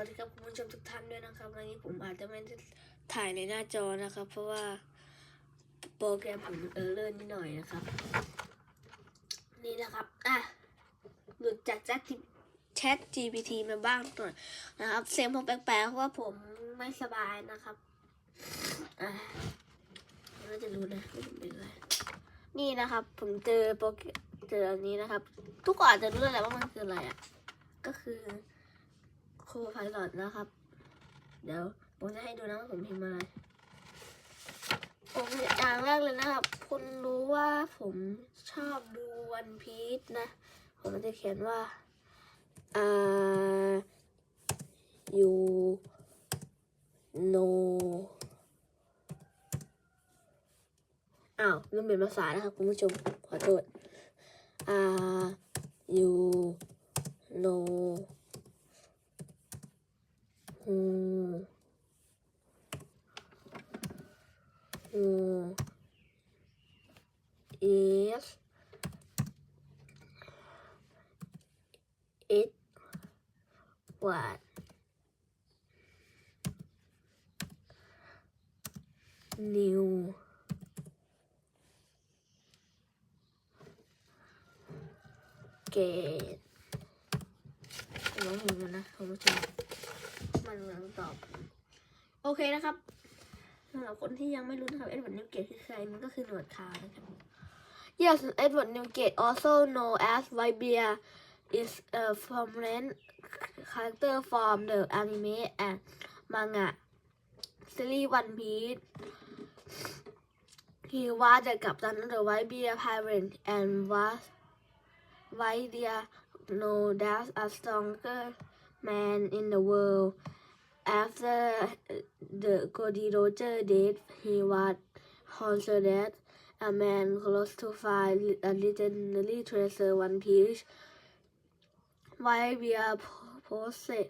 วัสดีครับคุณผู้ชมทุกท่านด้วยนะครับวันนี้ผมอาจจะไม่ได้ถ่ายในหน้าจอนะครับ เพราะว่าโปรแกรมผมเออร์เลอร์นิดหน่อยนะครับ นี่นะครับอะหลุดจากแชท GPT มาบ้างหน่อยนะครับ เสียงผมแปลกๆเพราะว่าผมไม่สบายนะครับอะเราจะรู้นะว่เป็นไรนี่นะครับ ผมเจอโปรแกรมเจออันนี้นะครับ ทุกคนอาจจะรู้แล้วแหละว่ามันคืออะไรอะก็คือ คไพลอตนะครับ เดี๋ยวผมจะให้ดูนะว่าผมพิมพ์อะไร ผมอย่างแรกเลยนะครับ คุณรู้ว่าผมชอบดูวันพีชนะ ผมจะเขียนว่าอ่า you know อ้าวลืมเป็นภาษานะครับคุณผู้ชมขอโทษอ่า you know who who is it what new gate ผมลองเห็นกันนะคุณผู้ชม มันกำตอบ โอเคนะครับสำหรับคนที่ยังไม่รู้นะครับเอ็ดเวิร์ดนิวเกตคือใครมันก็คือหนวดขาวนะครับ Yes Edward Newgate also known as Whitebeard is a prominent character from the anime and manga series One Piece He was the captain of the Whitebeard Pirate and was Whitebeard known as a stronger man in the world. After uh, the Goldie Roger death, he was considered a man close to find a legendary treasure One Piece. While we are possessed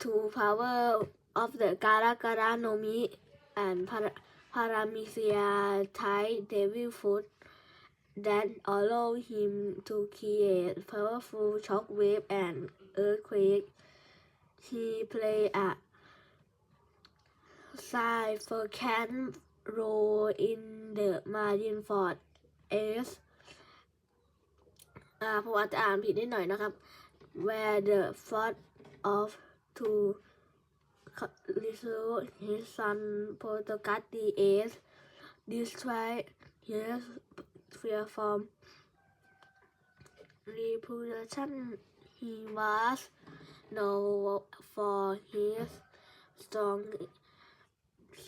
to power of the Gara Gara no Mi and Para- Paramecia Thai Devil Food that allow him to create powerful shockwave and earthquake. He played a significant role in the margin for S อ่าผมอาจจะอ่านผิดนิดหน่อยนะครับ where the fort of to resolve his son Portugal S destroy his fear from reputation he was known for his strong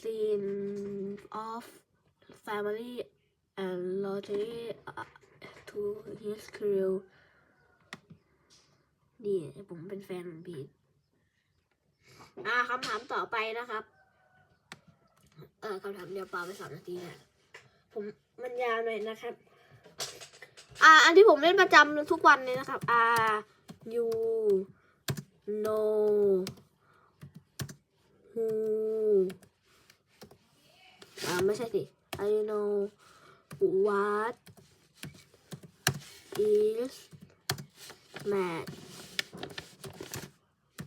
sense of family and loyalty uh, to his crew นี่ผมเป็นแฟนของพีทอ่าคำถามต่อไปนะครับ เออคำถามเดียวปลาไปสามนาทีเนี่ยผมมันยาวหน่อยนะครับ อ่า อันที่ผมเล่นประจำทุกวันเลยนะครับ อ่า you know who ไม่ใช่สิ I know what is mad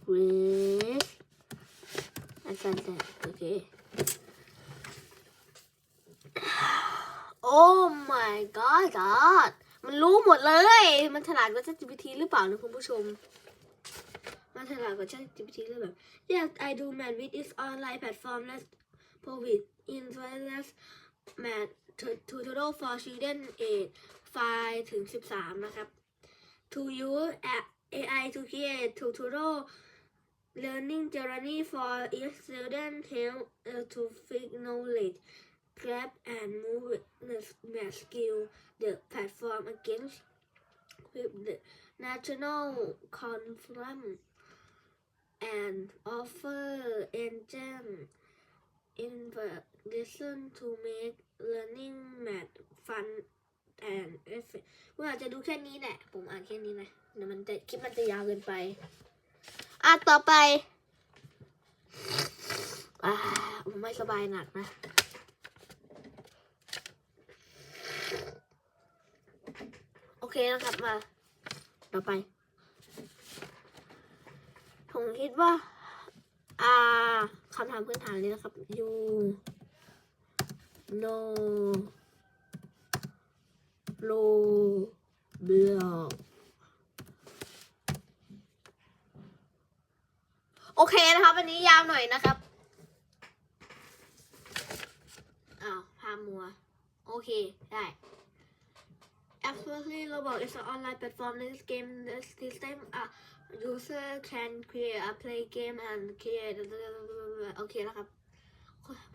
with อันสั้นๆโอเคโอ้ my god god มันรู้หมดเลย มันฉลาดกว่า ChatGPT หรือเปล่านะคุณผู้ชม มันฉลาดกว่า ChatGPT หรือแบบ Yes I do man with its online platform that provide influence man to to total for children age 5ถึง 13 นะครับ to use AI to create tutorial learning journey for each student help uh, to fix knowledge grab and move the math skill the platform against with the national curriculum and offer engine in the lesson to make learning math fun and effective ผมอาจจะดูแค่นี้แหละ ผมอ่านแค่นี้นะเดี๋ยวมันจะคลิปมันจะยาวเกินไป อะต่อไปอ่าผมไม่สบายหนักนะโอเคนะครับมา ต่อไป ผมคิดว่า อ่า คำถามพื้นฐานเลยนะครับ you know Roblox โอเคนะครับวันนี้ยาวหน่อยนะครับอ้าวพามัว โอเค ได้ Absolutely Roblox is an online platform this game this system a user can create a play game and create โอเคแล้วครับ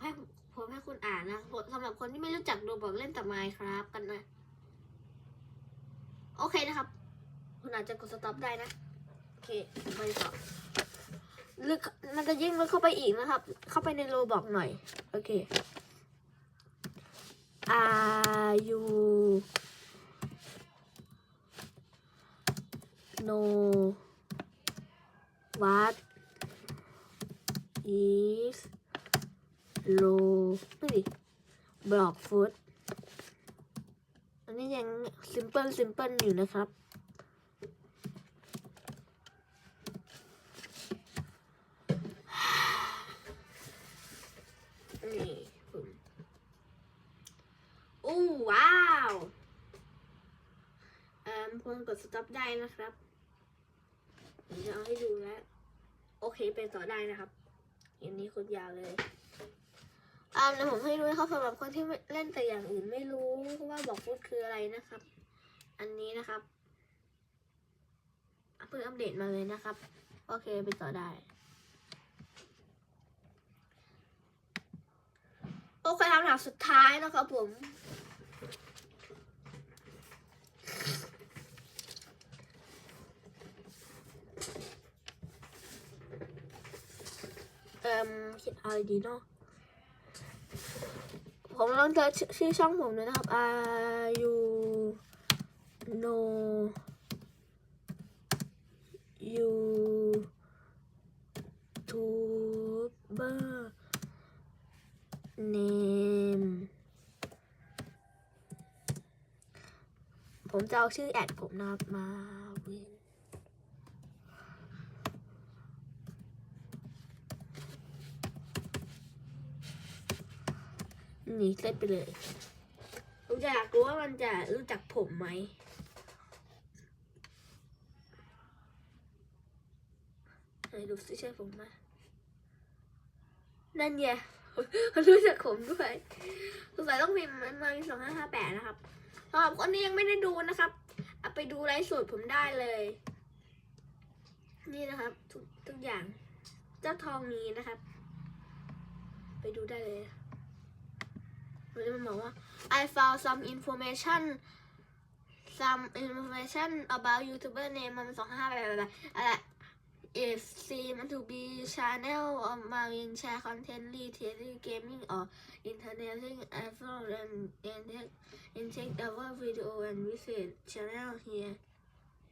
ให้ผมให้คุณอ่านนะสำหรับคนที่ไม่รู้จัก Roblox เล่นแต่ Minecraft กันนะ โอเคนะครับ คุณอาจจะกด stop ได้นะ โอเคไปต่อลึกมันจะยิ่งลึกเข้าไปอีกนะครับ เข้าไปในโลบอกหน่อย โอเค Are you know what is low ไม่ดิ block food อันนี้ยัง simple simple อยู่นะครับ นี่ผมโอ้ว้าวเอ่อควรกด stop ได้นะครับ ผมจะเอาให้ดูแล้ว โอเคไปต่อได้นะครับอันนี้คนยาวเลยอ่าเดี๋ยวผมให้ดูนะครับสำหรับคนที่เล่นแต่อย่างอื่นไม่รู้ว่าบอกฟุตคืออะไรนะครับ อันนี้นะครับเพิ่งอัปเดตมาเลยนะครับ โอเคไปต่อได้โอเคคำถามสุดท้ายนะครับผม เอ่มคิดอะไรดีเนาะผมลองเจอชื่อช่องผมเลยนะครับ Are you No YouTuber name ผมจะเอาชื่อแอดผมนะครับมาวิน นี่เล่นไปเลยผมอยากรู้ว่ามันจะรู้จักผมไหมไหนดูสิใช่ผมไหมนั่นไงเขารู้จักผมด้วยสงสัยต้องพิมพ์มันมาสองห้าห้าแปดนะครับสำหรับคนที่ยังไม่ได้ดูนะครับเอาไปดูไลฟ์สดผมได้เลย นี่นะครับ ทุกทุกอย่าง เจ้าทองนี้นะครับ ไปดูได้เลย มันบอกว่า I found some information some information about YouTuber name มันสองห้าแบบแบบอะไร if seem to be channel of marine share content retailing gaming or entertaining iPhone and and take and check our video and visit channel here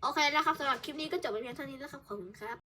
โอเคนะครับสำหรับคลิปนี้ก็จบไปเพียงเท่านี้แล้วครับ ขอบคุณครับ